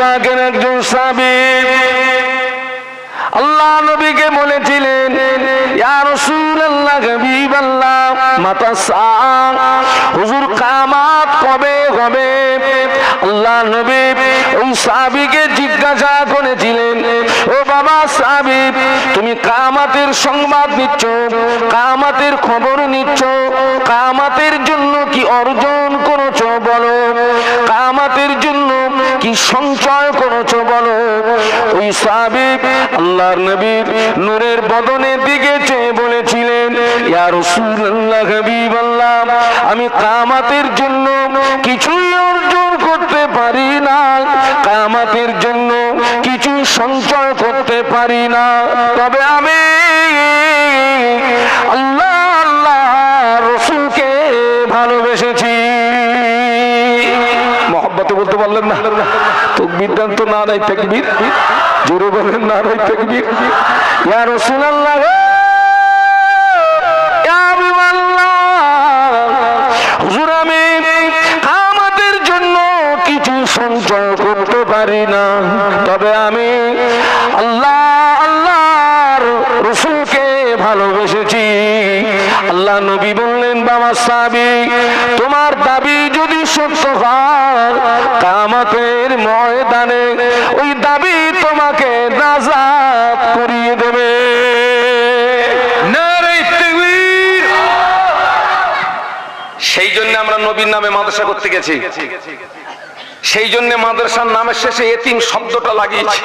পাকের একজন আল্লাহ নবীকে বলেছিলেন জিজ্ঞাসা করেছিলেন, ও বাবা সাহাবী, তুমি কামাতের সংবাদ নিচ্ছ, কামাতের খবর নিচ্ছ, কামাতের জন্য কি অর্জন করেছ, বলো? সঞ্চয় করেছ বলো। ওই সাহাবী আল্লাহর নবীর নূরের বদনের দিকে চেয়ে বলেছিলেন, ইয়া রাসূলুল্লাহ হাবিবাল্লাহ, আমি কামাতের জন্য কিছুই অর্জন করতে পারি না। কামাতের জন্য কিছু সঞ্চয় করতে পারি না। তকবির দেন তো না নাই তকবির। জোরে বলেন না নাই ইয়া রাসূলুল্লাহ ইয়া হুজুর, আমি আমাদের জন্য কিছু সঞ্চয় করতে পারি না। তবে আমি আল্লাহ, আল্লাহর রসুলকে ভালোবেসেছি। আল্লাহ নবী বললেন, বাবা সাবি তোমার দাবি যদি কামতের ময়দানে ওই দাবি তোমাকে নাজাত করিয়ে দেবে। সেই জন্য আমরা নবীর নামে মাদ্রাসা করতে গেছি। সেই জন্য মাদ্রাসার নামের শেষে এতিম শব্দটা লাগিয়েছি।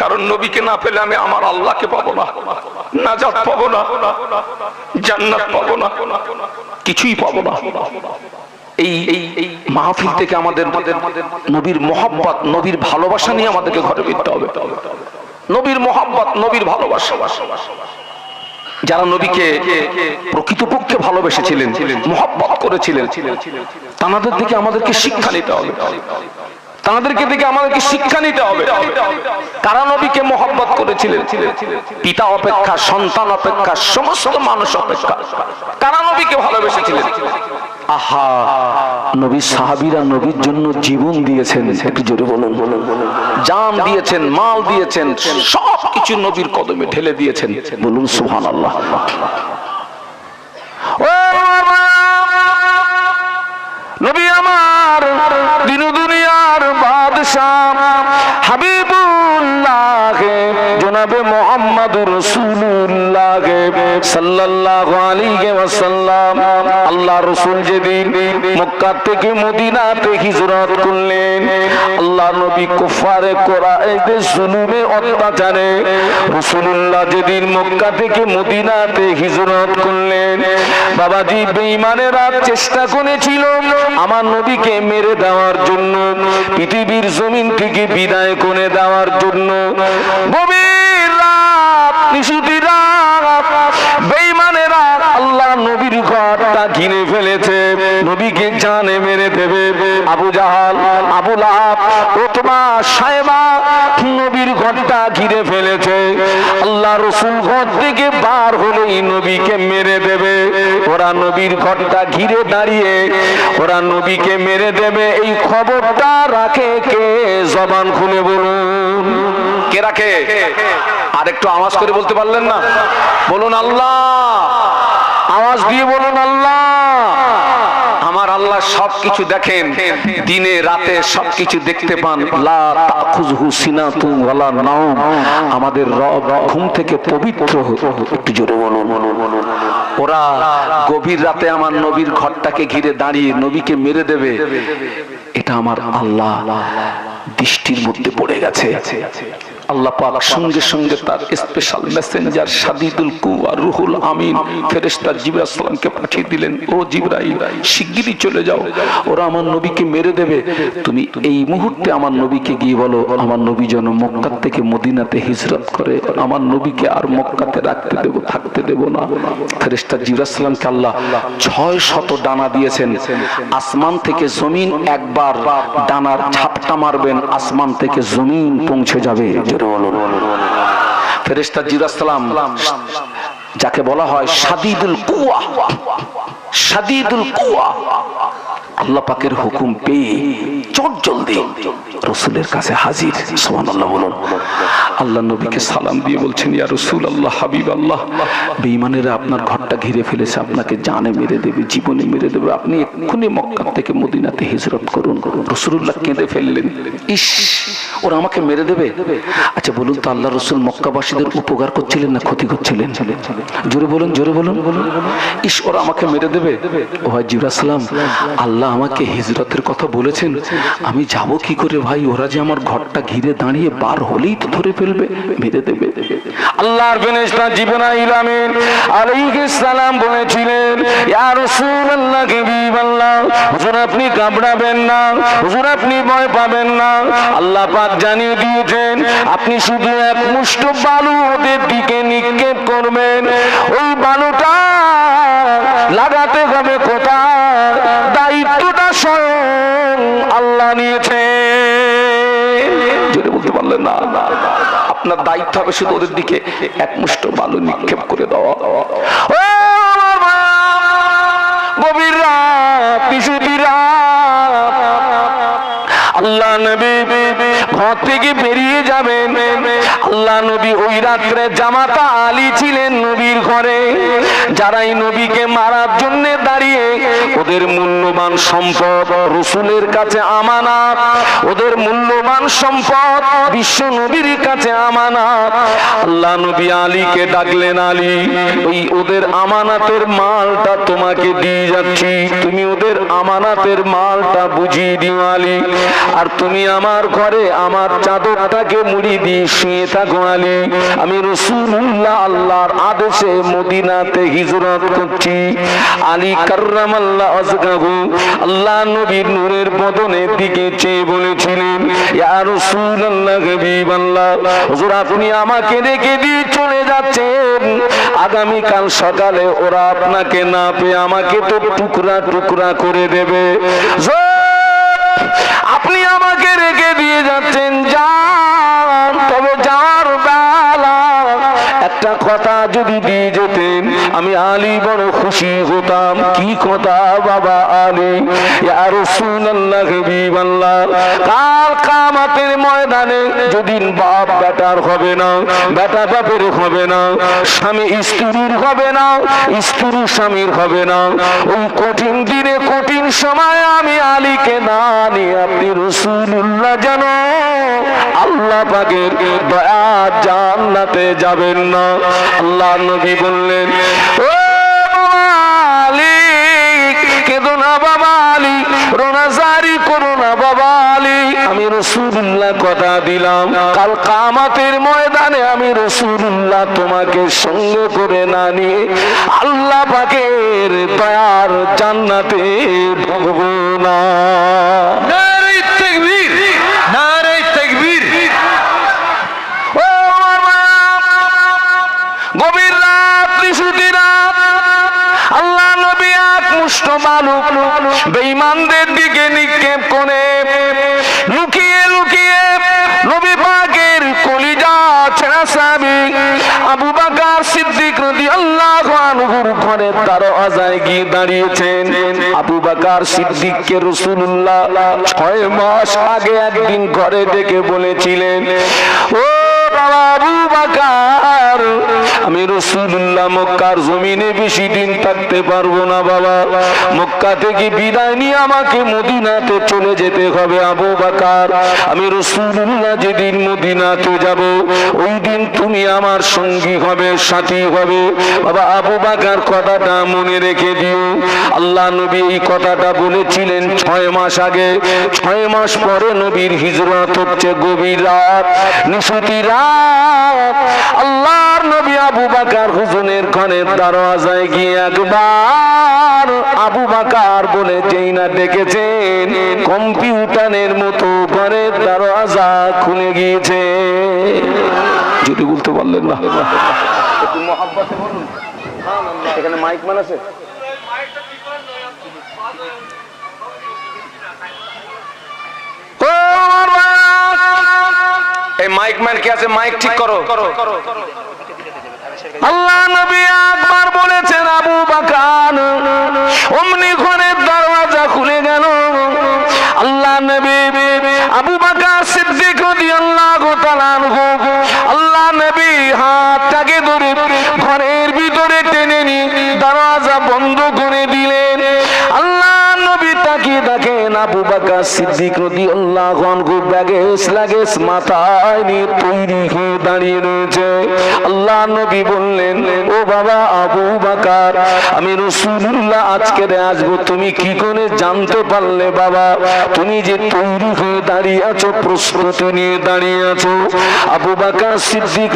কারণ নবীকে না পেলে আমি আমার আল্লাহকে পাবো না, নাজাত পাবো না, জান্নাত পাবো না, কিছুই পাবো না। এই মাহফিল থেকে আমাদের নবীর মোহাব্বত, নবীর ভালোবাসা নিয়ে আমাদেরকে ঘরে ফিরতে হবে। নবীর মহব্বত, নবীর ভালোবাসা। যারা নবীকে প্রকৃতপক্ষে ভালোবেসেছিলেন, মহাব্বত করেছিলেন তাদের থেকে আমাদেরকে শিক্ষা নিতে হবে। তাদেরকে দিকে আমাদেরকে শিক্ষা নিতে হবে। কারা নবীকে মোহাব্বত করেছিলেন। পিতা অপেক্ষা, সন্তান অপেক্ষা, সমস্ত মানুষ অপেক্ষা। কারা নবীকে ভালোবেসেছিলেন? আহা নবীর দিয়েছেন। বলুন। কদমে ঢেলে দিয়েছেন। বলুন সুহান আল্লাহ নবী আমার দিন দুনিয়ার বাদশাহ হাবিবুল্লাহ। জনাবে মোহাম্মদ রসুল্লাহ সাল্লাল্লাহু আলাইহি রসুল যেদিন মক্কা থেকে মদিনাতে হিজরত করলেন আল্লাহ নবী কুফারে জুলুমে অত্যাচারে রাসূলুল্লাহ যেদিন মক্কা থেকে মদিনাতে হিজরত করলেন, বাবাজি চেষ্টা করেছিল আমার নবীকে মেরে দেওয়ার জন্য, পৃথিবীর জমিন থেকে বিদায় করে দেওয়ার জন্য। ঘিরে ফেলেছে। নবীকে জানে মেরে দেবে। আবু নবীর ঘরটা ঘিরে ফেলেছে। আল্লাহ রসুল ঘর থেকে বার হলেই নবীকে মেরে দেবে। ওরা নবীর ঘরটা ঘিরে দাঁড়িয়ে, ওরা নবীকে মেরে দেবে। এই খবরটা রাখে কে? জবান খুলে বলুন। কে রাখে? আর একটু আওয়াজ করে বলতে পারলেন না? বলুন আল্লাহ। আওয়াজ দিয়ে বলুন আল্লাহ। আমার আল্লাহ সবকিছু দেখেন। দিনে, রাতে সবকিছু দেখতে পান। আমাদের রব ঘুম থেকে পবিত্র একটু জোরে ওরা গভীর রাতে আমার নবীর ঘরটাকে ঘিরে দাঁড়িয়ে নবীকে মেরে দেবে। এটা আমার আল্লাহ দৃষ্টির মধ্যে পড়ে গেছে। আল্লাহ পাক সঙ্গে সঙ্গে তার স্পেশাল মেসেঞ্জার সাদিদুল কুয়া রুহুল আমিন সালামকে পাঠিয়ে দিলেন, ও জিবরাইল, শিগগিরই চলে যাও। ওরা আমার নবীকে মেরে দেবে। তুমি এই মুহূর্তে আমার নবীকে গিয়ে বলো, আমার নবী যেন থেকে মদিনাতে হিজরত করে। আমার নবীকে আর মক্কাতে রাখতে দেব, থাকতে দেব না। ফেরেশতা জিবরাইল সালামকে আল্লাহ ছয় শত ডানা দিয়েছেন। আসমান থেকে জমিন একবার ডানার ঝাপটা মারবেন, আসমান থেকে জমিন পৌঁছে যাবে। ফেরেশতা জিরাসালাম যাকে বলা হয় সাদিদুল কুয়া সাদিদুল কুয়া। আল্লাহ পাকের হুকুম পেয়ে চট জলদি রসুলের কাছে হাজির। সোমান আল্লাহ বলুন। আল্লাহ নবীকে সালাম দিয়ে বলছেন, ইয়া রসুল আল্লাহ হাবিব আল্লাহ বেঈমানেরা আপনার ঘরটা ঘিরে ফেলেছে, আপনাকে জানে মেরে দেবে, জীবনে মেরে দেবে। আপনি এক্ষুনি মক্কা থেকে মদিনাতে হিজরত করুন। রসুল্লাহ কেঁদে ফেললেন। ইস, ওরা আমাকে মেরে দেবে? আচ্ছা বলুন তো, আল্লাহ রসুল মক্কাবাসীদের উপকার করছিলেন না ক্ষতি করছিলেন? জোরে বলুন জোরে বলুন। ইস, ওরা আমাকে মেরে দেবে? ও ভাই জিবরাসালাম আল্লাহ আমাকে হিজরতের কথা বলেছেন। আমি যাব কি করে ভাই? ওরা যে আমার ঘরটা ঘিরে দাঁড়িয়ে বার হলেই তো ধরে ফেলবে মেরে দেবে। আল্লাহর ফেরেশতা জিবরাইল আমিন আলাইহিস সালাম বলেছিলেন, ইয়া রাসূলুল্লাহ হাবিবাল্লাহ হুজুর, আপনি ঘাবড়াবেন না। হুজুর, আপনি ভয় পাবেন না। আল্লাহ পাক জানিয়ে দিয়েছেন, আপনি শুধু এক মুষ্ট বালু ওদের দিকে নিক্ষেপ করবেন। ওই বালুটা লাগাতে হবে কোথায়? আল্লাহ বলতে না। আপনার দায়িত্ব হবে শুধু ওদের দিকে। এক মুষ্ট বালু নিক্ষেপ করে দেওয়া। গভীর রাত আল্লাহ নবী ঘর থেকে বেরিয়ে যাবেন। আল্লাহ নবী ওই রাত্রে জামাতা আলী ছিলেন নবীর ঘরে। যারাই নবীকে মারার জন্য দাঁড়িয়ে, ওদের মূল্যবান সম্পদ রসুলের কাছে আমানাত, ওদের মূল্যবান সম্পদ বিশ্ব নবীর কাছে আমানাত। আল্লাহ নবী আলীকে ডাকলেন, আলী ওই ওদের আমানাতের মালটা তোমাকে দিয়ে যাচ্ছি। তুমি ওদের আমানাতের মালটা বুঝিয়ে দিও, আলী। আর তুমি আমার ঘরে আমার চাদরটাকে মুড়ি দিয়ে শুয়ে থাকো আমি রসুল্লাহ আল্লাহর আদেশে মদিনাতে হিজরত করছি। আলী কার্রাম আল্লাহ আজগাহু, আল্লাহ নবীর নূরের বদনের দিকে চেয়ে বলেছিলেন, ইয়া রাসূলুল্লাহ হাবিবাল্লাহ, হুজুর আপনি আমাকে রেখে দিয়ে চলে যাচ্ছেন। আগামী কাল সকালে ওরা আপনাকে না পেয়ে আমাকে তো টুকরা টুকরা করে দেবে। আপনি আমাকে রেখে দিয়ে যাচ্ছেন যান। তবে যাওয়ার একটা কথা যদি দিয়ে যেতেন, আমি আলী বড় খুশি হতাম। কি কথা, বাবা আলী? ইয়া রাসূলুল্লাহ, হাবিবাল্লাহ। কাল কামাতের ময়দানে যেদিন বাপ বেটার হবে না, বেটা বাপের হবে না, স্বামী স্ত্রীর হবে না, স্ত্রী স্বামীর হবে না, ওই কঠিন দিনে, কঠিন সময় আমি আলীকে না নিয়ে আপনি রসুল্লাহ যেন আল্লাহ পাকের দয়া জান্নাতে যাবেন। না, আল্লাহ নবী বললেন, ও কেঁদো না করো না আমি রসুল্লাহ কথা দিলাম। কাল কামাতের ময়দানে আমি রসুল্লাহ তোমাকে সঙ্গে করে না নিয়ে আল্লাহ পাকের দয়ার জান্নাতে ঢুকবো না। গভীর রাত নিশুতি রাত। আল্লাহ নবী এক মুষ্ট বালু বেঈমানদের দিকে নিক্ষেপ করে লুকিয়ে লুকিয়ে নবী পাকের কলিজা ছেঁড়া সাবি আবু বাকার সিদ্দিক রাদিয়াল্লাহু আনহুর ঘরে তার আজায় গিয়ে দাঁড়িয়েছেন। আবু বাকার সিদ্দিককে রাসূলুল্লাহ ছয় মাস আগে একদিন ঘরে ডেকে বলেছিলেন, ও বাবা আবু বাকার আমি রসুল্লাহ মক্কার জমিনে বেশি দিন থাকতে পারব না, বাবা। মক্কা থেকে বিদায় নিয়ে আমাকে মদিনাতে চলে যেতে হবে, আবু বাকার। আমি রসুল্লাহ যেদিন মদিনাতে যাব, ওই দিন তুমি আমার সঙ্গী হবে, সাথী হবে। বাবা, আবু বাকার কথাটা মনে রেখে দিও। আল্লাহ নবী এই কথাটা বলেছিলেন ছয় মাস আগে। ছয় মাস পরে নবীর হিজরত হচ্ছে গভীর রাত, নিশুতি রাত। আল্লাহর নবী আবু বাকার হুজুনের ঘরের দরওয়াজায় গিয়ে একবার আবু বাকার বলে যেই না ডেকেছেন কম্পিউটারের মতো ঘরের দরওয়াজা খুলে গিয়েছে। যদি বলতে পারলেন না। একটু মহাব্বতে বলুন। এখানে মাইক মান আছে! এই মাইক ম্যান কি আছে? মাইক ঠিক করো। আল্লাহ নবী একবার বলেছেন, আবু বাকান অমনি ঘরের দরওয়াজা খুলে গেল। আল্লাহ নবী আবু বাকার সিদ্দিক রাদিয়াল্লাহু তাআলা আবু বকর সিদ্দিক লাগেস মাথায় নিয়ে তৈরি হয়ে দাঁড়িয়ে রয়েছে। আল্লাহ নবী বললেন, ও বাবা আবু বাকার, আমি রসুল্লাহ আজকে আসব। তুমি কি করে জানতে পারলে বাবা? তুমি যে তৈরি হয়ে দাঁড়িয়ে আছো নিয়ে দাঁড়িয়ে আছো। আবু সিদ্দিক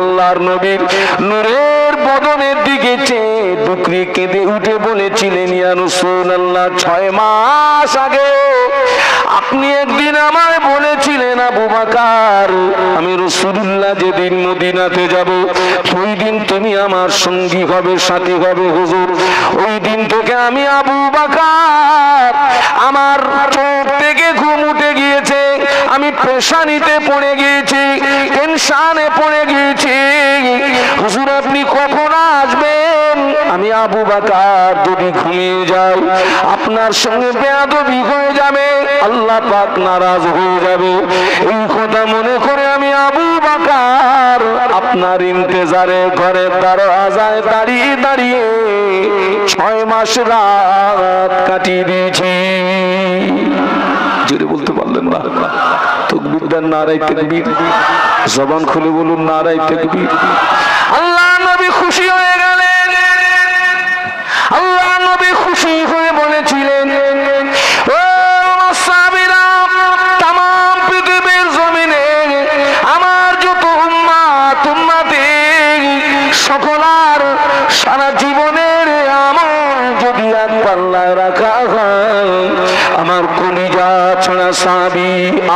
আল্লাহর নবীর নূরের বদনের দিকে চেয়ে কেঁদে উঠে বলেছিলেন, ইয়া ছয় মাস আগে আপনি একদিন আমায় বলেছিলেন, আবু বাকার, আমি রসুল্লাহ যেদিন মদিনাতে যাব, ওই দিন তুমি আমার সঙ্গী হবে, সাথী হবে, হুজুর। ওই দিন থেকে আমি আবু বাকার, আমার চোখ থেকে ঘুম উঠে গিয়েছে, আমি পেশানিতে পড়ে গিয়েছি টেনশানে পড়ে গিয়েছি। হুজুর, আপনি কখন আসবেন আবু বাকার যদি ঘুমিয়ে যাই, আপনার সঙ্গে বেয়াদবি হয়ে যাবে, আল্লাহ পাক নারাজ হয়ে যাবে। এই কথা মনে করে আমি আবু বাকার আপনার ইন্তেজারে ঘরের দরওয়াজায় দাঁড়িয়ে দাঁড়িয়ে ছয় মাস রাত কাটিয়ে দিয়েছি। জোরে বলতে পারলেন না। তকবির দেন নারাই তকবির। জবান খুলে বলুন নারাই তকবির।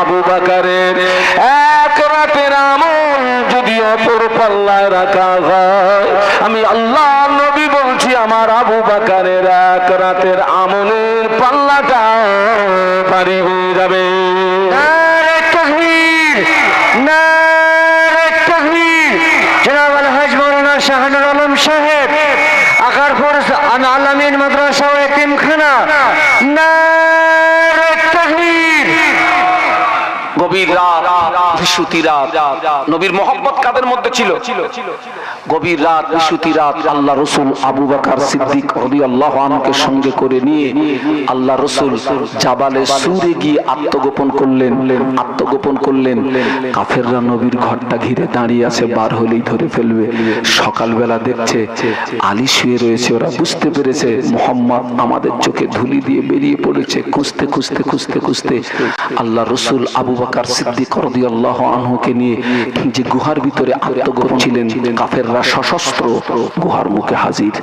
আবু বাকারের এক রাতের আমল যদি অপর পাল্লায় রাখা হয়, আমি আল্লাহ নবী বলছি, আমার আবু বাকারের এক রাতের আমলের পাল্লাটা পারি হয়ে যাবে। শাহানুর আলম সাহেব আকারপুর আন আলামিন মাদ্রাসা ও এতিমখানা নারে তাকবীর গভীর রাত বিশুতি রাত। নবীর মোহাম্মত কাদের মধ্যে ছিল? গভীর রাত বিশুতি রাত আল্লাহ রসুল আবু বাকার সিদ্দিক রবি আল্লাহ আনকে সঙ্গে করে নিয়ে আল্লাহ রসুল জাবালে সুরে গিয়ে আত্মগোপন করলেন আত্মগোপন করলেন। কাফেররা নবীর ঘরটা ঘিরে দাঁড়িয়ে আছে, বার হলেই ধরে ফেলবে। সকালবেলা দেখছে আলী শুয়ে রয়েছে, ওরা বুঝতে পেরেছে, মোহাম্মদ আমাদের চোখে ধুলি দিয়ে বেরিয়ে পড়েছে। খুঁজতে খুঁজতে খুঁজতে খুঁজতে আল্লাহ রসুল আবু বাকার সিদ্দিক রদিয়াল্লাহ আনহুকে নিয়ে যে গুহার ভিতরে আত্মগোপন ছিলেন কাফেররা সশস্ত্র গুহার মুখে হাজির।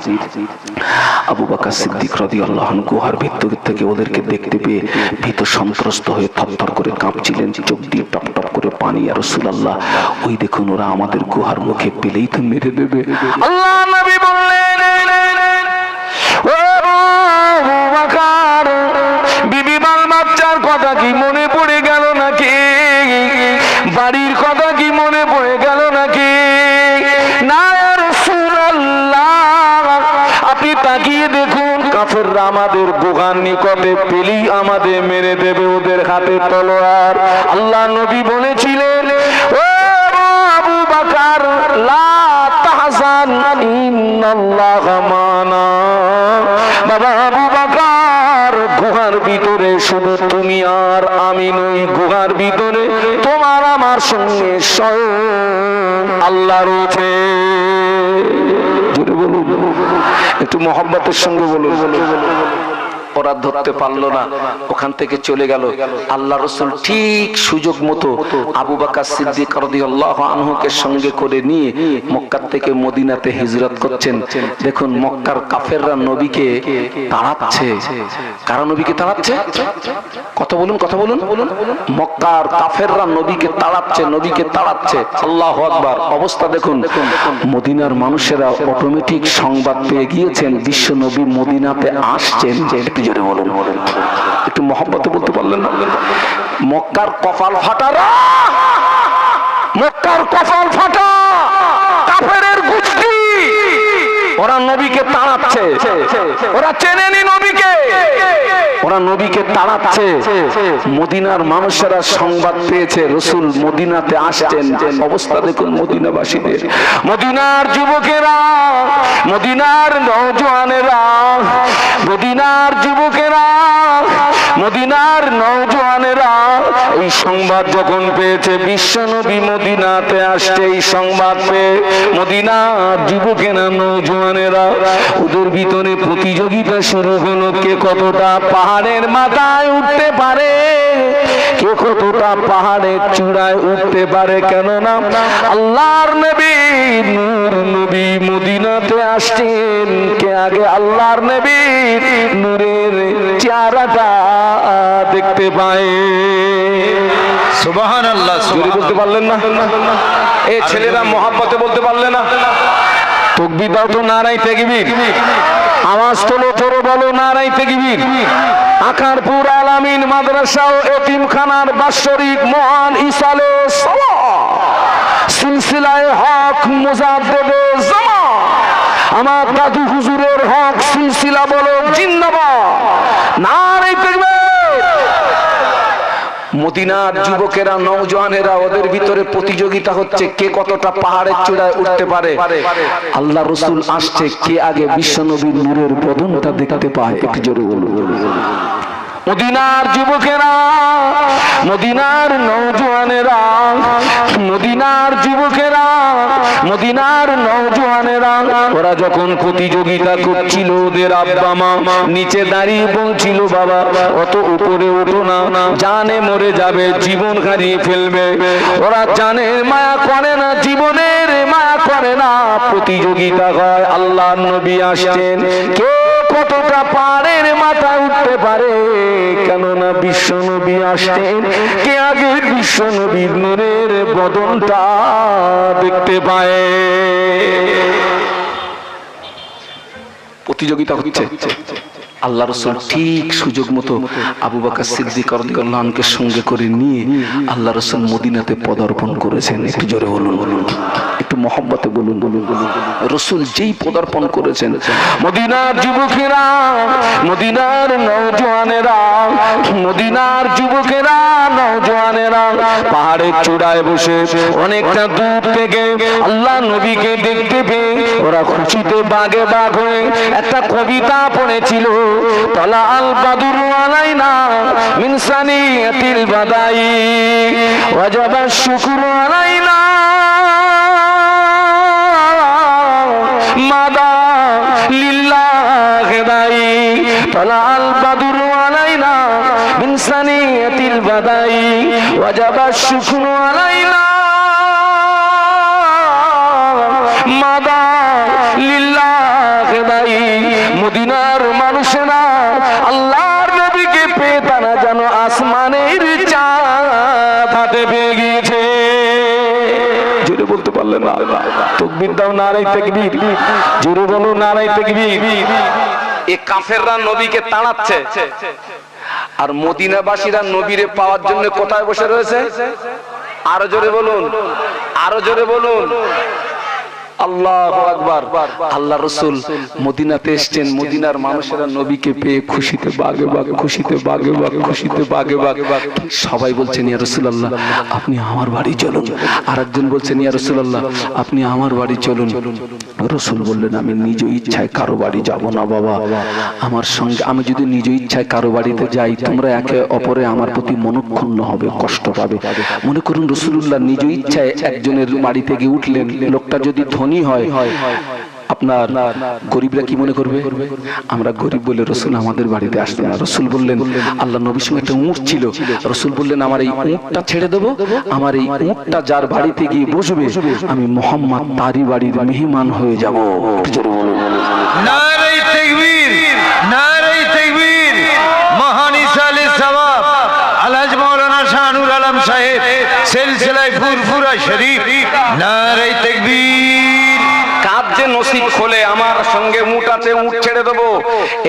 আবু বাকার সিদ্দিক রদিয়াল্লাহ আনহু গুহার ভিতর থেকে ওদেরকে দেখতে পেয়ে ভীত সন্ত্রস্ত হয়ে থরথর করে কাঁপছিলেন, চোখ দিয়ে টপ টপ করে পানি। আর রসুলাল্লাহ, ওই দেখুন ওরা আমাদের গুহার মুখে পেলেই তো মেরে দেবে। আল্লাহ নবী বললেন বিবি বাল বাচ্চার কথা কি মনে কাফেররা আমাদের গুহার নিকটে পেলেই আমাদের মেরে দেবে ওদের হাতে তলোয়ার। আল্লাহ নবী বলেছিলেন, ও আবু বাকার, লা তাহজান, ইন্নাল্লাহ মানা। বাবা আবু বাকার, গুহার ভিতরে শুধু তুমি আর আমি নই, গুহার ভিতরে তোমার আমার সঙ্গে স্বয়ং আল্লাহ রয়েছে। একটু মহব্বতের সঙ্গে বলুন। ওরা ধরতে পারল না। ওখান থেকে চলে গেল। আল্লাহ রসুল ঠিক সুযোগ মতো আবু বাকা সিদ্দিক আনহুকে সঙ্গে করে নিয়ে মক্কার থেকে মদিনাতে হিজরত করছেন। দেখুন, মক্কার কাফেররা নবীকে তাড়াচ্ছে। কারা নবীকে তাড়াচ্ছে? কথা বলুন কথা বলুন। মক্কার কাফেররা নবীকে তাড়াচ্ছে নবীকে তাড়াচ্ছে। আল্লাহ আকবার। অবস্থা দেখুন, মদিনার মানুষেরা অটোমেটিক সংবাদ পেয়ে গিয়েছেন। বিশ্ব নবী মদিনাতে আসছেন। একটু জোরে বলুন। একটু মহব্বতে বলতে পারলেন মক্কার কপাল ফাটারা! মক্কার কপাল ফাটা! কাফেরের গুষ্টি ওরা নবীকে তাড়াচ্ছে। ওরা চেনেনি ওরা নবীকে তাড়াচ্ছে। মদিনার মানুষেরা সংবাদ পেয়েছে, রসুল মদিনাতে আসছেন। অবস্থা দেখুন মদিনাবাসীদের। মদিনার যুবকেরা, মদিনার নৌজওয়ানেরা মদিনার যুবকেরা, মদিনার নৌজওয়ানেরা এই সংবাদ যখন পেয়েছে, বিশ্ব বিশ্বনবী মদিনাতে আসছে, এই সংবাদ পেয়ে মদিনার যুবকেরা নৌজওয়ানেরা ওদের ভিতরে প্রতিযোগিতা শুরু হলো। কে কতটা পাহাড়ের মাথায় উঠতে পারে। কে কতটা পাহাড়ের চূড়ায় উঠতে পারে। কেননা আল্লাহর নবী নূর নবী মদিনাতে আসছেন। কে আগে আল্লাহর নবী নূরের চেহারাটা দেখতে পায়। সুবাহান আল্লাহ বলতে পারলেন না। এই ছেলেরা মহাব্বতে বলতে পারলে না। তকবি দাও তো নারাই তেগবির আওয়াজ তোলো তোর বলো, নারাই তেগবির আকারপুর আলামিন মাদ্রাসা ও এতিমখানার বাৎসরিক মহান ইসালে সিলসিলায় হক মুজাদ্দেদে জামা। আমার দাদু হুজুরের হক সিলসিলা বলো, জিন্দাবাদ। নারাই মদিনার যুবকেরা নৌজওয়ানেরা ওদের ভিতরে প্রতিযোগিতা হচ্ছে কে কতটা পাহাড়ের চূড়ায় উঠতে পারে। আল্লাহ রসুল আসছে কে আগে বিশ্বনবীর নূরের বদনটা দেখাতে পায় একটু জোরে বলুন মদিনার যুবকেরা, মদিনার নৌজওয়ানেরা মদিনার যুবকেরা, মদিনার নৌজওয়ানেরা ওরা যখন প্রতিযোগিতা করছিল ওদের আব্বা মা, নিচে দাঁড়িয়ে বলছিল, বাবা, অত উপরে ওঠো না, জানে মরে যাবে, জীবন হারিয়ে ফেলবে। ওরা জানে, মায়া করে না জীবনের, মায়া করে না। প্রতিযোগিতা হয় আল্লাহ নবী আসছেন কে কতটা পাড়ের মাথা উঠতে পারে? কেননা বিশ্ব নবী আসেন কে আগে বিশ্ব নবীর নূরের বদনটা দেখতে পায়? প্রতিযোগিতা হচ্ছে। আল্লাহ রসুল ঠিক সুযোগ মতো আবু বাকা সিদ্দিক রাদিয়াল্লাহুকে সঙ্গে করে নিয়ে আল্লাহ রসুল মদিনাতে পদার্পণ করেছেন। একটু জোরে বলুন। বলুন একটু মহব্বতে বলুন। বলুন বলুন রসুল যেই পদার্পণ করেছেন, মদিনার যুবকেরা, মদিনার নৌজওয়ানেরা মদিনার যুবকেরা নৌজওয়ানেরা পাহাড়ের চূড়ায় বসে অনেকটা দূর থেকে আল্লাহ নবীকে দেখতে পেয়ে ওরা খুশিতে বাগে বাগ হয়ে একটা কবিতা পড়েছিল। তলা আল বাদুর আলাইনা মিনসানি তিল বাদাই ওয়াজাবা শুকুর আলাইনা মাদা লিল্লাহ দাই তলা আল বাদুর আলাইনা মিনসানি তিল বাদাই ওয়াজাবা শুকুর আলাইনা মাদা লিল্লাহ দাই মদিনার মানুষেরা আল্লাহর নবীকে পেয়ে তারা যেন আসমানের চাঁদ হাতে পেয়ে গিয়েছে। না? এ তাড়াচ্ছে। আর মদিনাবাসীরা নবীরে পাওয়ার জন্য কোথায় বসে রয়েছে? আরও জোরে বলুন, আরও জোরে বলুন। আল্লাহ আকবার। আল্লাহ রসুল মদিনাতে এসছেন। মদিনার মানুষেরা নবীকে পেয়ে খুশিতে বাগে বাগে খুশিতে বাগে বাগে খুশিতে বাগে বাগে সবাই বলছেন ইয়া রসুল্লাহ আপনি আমার বাড়ি চলুন। আর একজন বলছেন ইয়া রসুল্লাহ আপনি আমার বাড়ি চলুন। রসুল বললেন আমি নিজ ইচ্ছায় কারও বাড়ি যাব না বাবা। আমার সঙ্গে আমি যদি নিজ ইচ্ছায় কারও বাড়িতে যাই তোমরা একে অপরে আমার প্রতি মনক্ষুণ্ণ হবে কষ্ট পাবে। মনে করুন রসুল্লাহ নিজ ইচ্ছায় একজনের বাড়িতে গিয়ে উঠলেন। লোকটা যদি ধনী হয় আপনার গরিবরা কি মনে করবে? আমরা গরিব বলে রসুল আমাদের বাড়িতে আসতো না। রসুল বললেন আল্লাহ নবীর সঙ্গে একটা উঁট ছিল। রসুল বললেন আমার এই উঁটটা ছেড়ে দেবো। আমার এই উঁটটা যার বাড়িতে গিয়ে বসবে আমি মোহাম্মদ তারি বাড়ির মেহমান হয়ে যাব। সাহেব সিলসিলায় ফুরফুরা শরীফ নারাই তাকবীর। যে নসিব খোলে, আমার সঙ্গে উট আছে, উট ছেড়ে দেবো।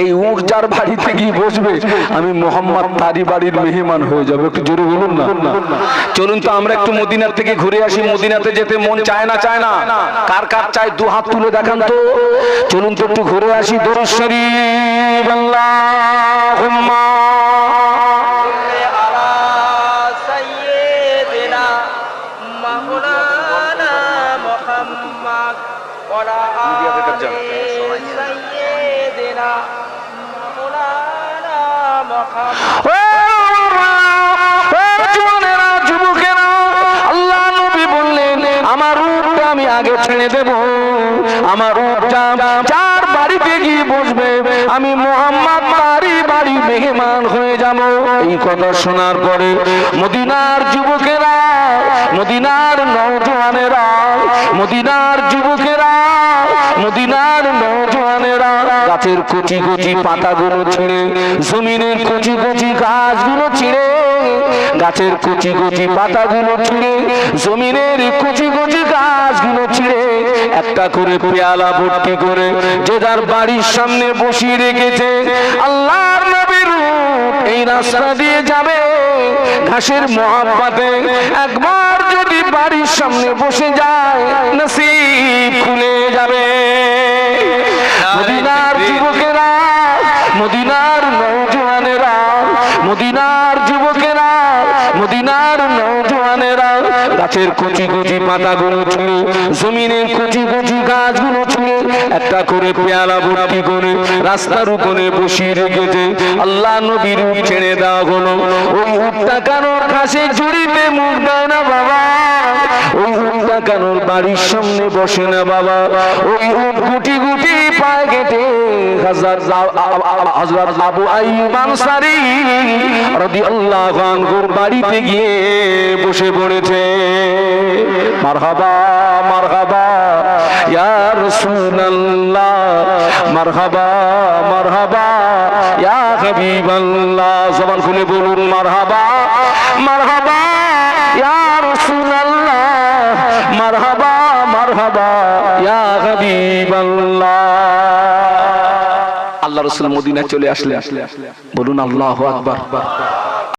এই উট যার বাড়িতে গিয়ে বসবে, আমি মোহাম্মদ তারি বাড়ির মেহমান হয়ে যাবে। একটু জোরে বলুন না। চলুন তো, আমরা একটু মদিনার থেকে ঘুরে আসি। মদিনাতে যেতে মন চায় না চায় না। কার কার চায়, দু হাত তুলে দেখান তো। চলুন তো একটু ঘুরে আসি। দরুদ শরীফ আমার আমার উটটা যার হয়ে যাব। এই কথা শোনার পরে মদিনার যুবকেরা, মদিনার নৌজওয়ানেরা মদিনার যুবকেরা, মদিনার নৌজওয়ানেরা গাছের কচি কচি পাতাগুলো ছিঁড়ে, জমিনের কচি কচি গাছগুলো ছিঁড়ে, গাছের কচি কচি পাতাগুলো ছিঁড়ে, জমিনের কচি কচি গাছগুলো ছিঁড়ে, একটা করে পেয়ালা ভর্তি করে যে যার বাড়ির সামনে বসিয়ে রেখেছে, আল্লাহর নবীর এই রাস্তা দিয়ে যাবে, ঘাসের মহাব্বাতে একবার যদি বাড়ির সামনে বসে যায়, নসিব খুলে যাবে। মদিনার নৌজওয়ানেরা মদিনার যুবকেরা, মদিনার নৌজওয়ানেরা গাছের কচি কচি পাতাগুলো ছুঁড়ে জমিনের কচি কচি গাছগুলো ছুঁড়ে একটা করে পেয়ালা ভর্তি করে রাস্তার উপরে বসিয়ে রেখেছে। আল্লাহ নবীর ছেড়ে দেওয়া হলো ওই উঠটা কানোর ঘাসে জুড়িতে মুখ দেয় না বাবা? ওই বাড়ির সামনে বসে না বাবা। ওই উঠ গুটি গুটি পায়ে কেটে হাজার বাড়িতে গিয়ে বসে পড়েছে। মারহাবা মারহাবা, ইয়া মারহাবা মারহাবা, ইয়া হাবিবাল্লাহ। জবান খুলে বলুন, মারহাবা মারহাবা। আল্লাহ রসুল মদিনা চলে আসলে বলুন আল্লাহ আকবার।